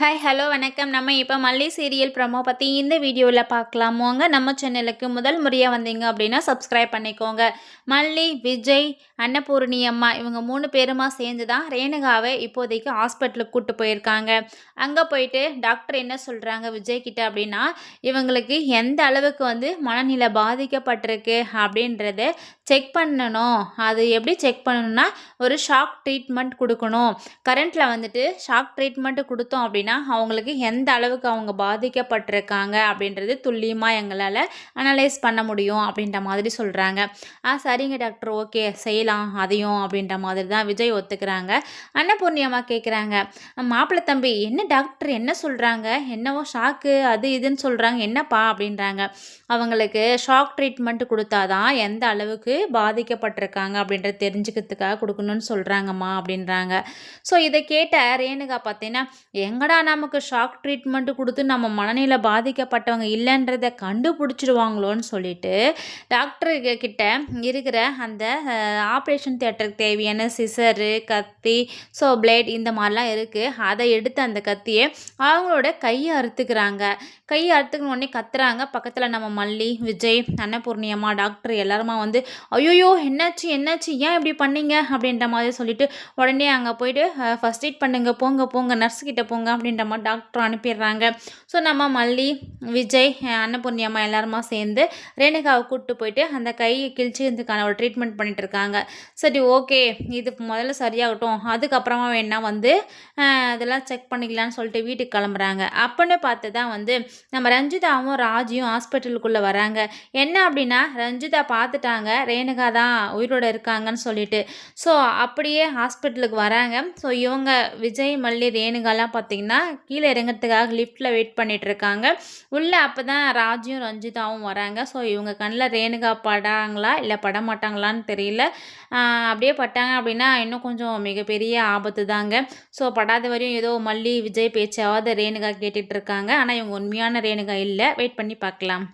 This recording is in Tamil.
ஹாய் ஹலோ வணக்கம். நம்ம இப்போ மல்லி சீரியல் ப்ரமோ பற்றி இந்த வீடியோவில் பார்க்கலாம். வாங்க நம்ம சேனலுக்கு முதல் முறையாக வந்தீங்க அப்படின்னா சப்ஸ்கிரைப் பண்ணிக்கோங்க. மல்லி விஜய் அன்னபூர்ணி அம்மா இவங்க மூணு பேருமா சேர்ந்து தான் ரேணுகாவை இப்போதைக்கு ஹாஸ்பிட்டலுக்கு கூப்பிட்டு போயிருக்காங்க. அங்கே போயிட்டு டாக்டர் என்ன சொல்கிறாங்க விஜய் கிட்ட அப்படின்னா இவங்களுக்கு எந்த அளவுக்கு வந்து மனநிலை பாதிக்கப்பட்டிருக்கு அப்படின்றத செக் பண்ணணும். அது எப்படி செக் பண்ணணும்னா ஒரு ஷாக் ட்ரீட்மெண்ட் கொடுக்கணும். கரண்ட்டில் வந்துட்டு ஷாக் ட்ரீட்மெண்ட்டு கொடுத்தோம் அப்படின்னா அப்படின்னா அவங்களுக்கு எந்த அளவுக்கு அவங்க பாதிக்கப்பட்டிருக்காங்க அப்படின்றது துல்லியமாக எங்களால் அனலைஸ் பண்ண முடியும் அப்படின்ற மாதிரி சொல்கிறாங்க ஆ சரிங்க டாக்டர் ஓகே செய்யலாம் அதையும் அப்படின்ற மாதிரி தான் விஜய் ஒத்துக்கிறாங்க. அன்னபூர்ணியம்மா கேட்குறாங்க மாப்பிள்ளை தம்பி என்ன டாக்டர் என்ன சொல்கிறாங்க என்னவோ ஷாக்கு அது இதுன்னு சொல்கிறாங்க என்னப்பா அப்படின்றாங்க. அவங்களுக்கு ஷாக் ட்ரீட்மெண்ட் கொடுத்தாதான் எந்த அளவுக்கு பாதிக்கப்பட்டிருக்காங்க அப்படின்றத தெரிஞ்சுக்கிறதுக்காக கொடுக்கணும்னு சொல்கிறாங்கம்மா அப்படின்றாங்க. ஸோ இதை கேட்ட ரேணுகா பார்த்தீங்கன்னா எங்கடா நமக்கு ஷாக் ட்ரீட்மெண்ட்டு கொடுத்து நம்ம மனநிலை பாதிக்கப்பட்டவங்க இல்லைன்றதை கண்டுபிடிச்சிடுவாங்களோன்னு சொல்லிட்டு டாக்டர் கிட்ட இருக்கிற அந்த ஆப்ரேஷன் தியேட்டருக்கு தேவையான சிசரு கத்தி ஸோ பிளேட் இந்த மாதிரிலாம் இருக்குது அதை எடுத்து அந்த கத்தியை அவங்களோட கையை அறுத்துக்கிறாங்க. கையை அறுத்துக்கணும் உடனே கத்துறாங்க. பக்கத்தில் நம்ம மல்லி விஜய் அன்னபூர்ணியம்மா டாக்டர் எல்லாருமா வந்து ஐயோயோ என்னாச்சு என்னாச்சு? ஏன் இப்படி பண்ணீங்க? அப்படின்ற மாதிரி சொல்லிட்டு உடனே அங்கே போயிட்டு ஃபஸ்ட் எய்ட் பண்ணுங்க போங்க போங்க நர்ஸ் கிட்ட போங்க அப்படின்ற மாதிரி டாக்டர் அனுப்பிடுறாங்க. ஸோ நம்ம மல்லி விஜய் அன்னபூர்ணி அம்மா எல்லாருமா சேர்ந்து ரேணுகாவை கூப்பிட்டு போயிட்டு அந்த கையை கிழிச்சு ஒரு ட்ரீட்மெண்ட் பண்ணிட்டு இருக்காங்க. சரி ஓகே இது முதல்ல சரியாகட்டும். அதுக்கப்புறமா வேணால் வந்து அதெல்லாம் செக் பண்ணிக்கலான்னு சொல்லிட்டு வீட்டுக்கு கிளம்புறாங்க. அப்போன்னு பார்த்து தான் வந்து நம்ம ரஞ்சிதாவும் ராஜியும் ஹாஸ்பிட்டலுக்குள்ளே வராங்க. என்ன அப்படின்னா ரஞ்சிதா பார்த்துட்டாங்க. ரேணுகா தான் உயிரோடு இருக்காங்கன்னு சொல்லிட்டு. ஸோ அப்படியே ஹாஸ்பிட்டலுக்கு வராங்க. ஸோ இவங்க விஜய் மல்லி ரேணுகாலாம் பார்த்திங்கன்னா கீழே இறங்கிறதுக்காக லிஃப்ட்டில் வெயிட் பண்ணிகிட்ருக்காங்க உள்ளே அப்போ தான் ராஜியும் ரஞ்சிதாவும் வராங்க. ஸோ இவங்க கண்ணில் ரேணுகா படாங்களா? இல்லை பட மாட்டாங்களான்னு தெரியல அப்படியே பட்டாங்க அப்படின்னா இன்னும் கொஞ்சம் மிகப்பெரிய ஆபத்து தாங்க. ஸோ படாத வரையும் ஏதோ மல்லி விஜய் பேச்சாவது ரேணுகா கேட்டுட்ருக்காங்க ஆனால் இவங்க உண்மையான ரேணுகா இல்லை. வெயிட் பண்ணி பார்க்கலாம்.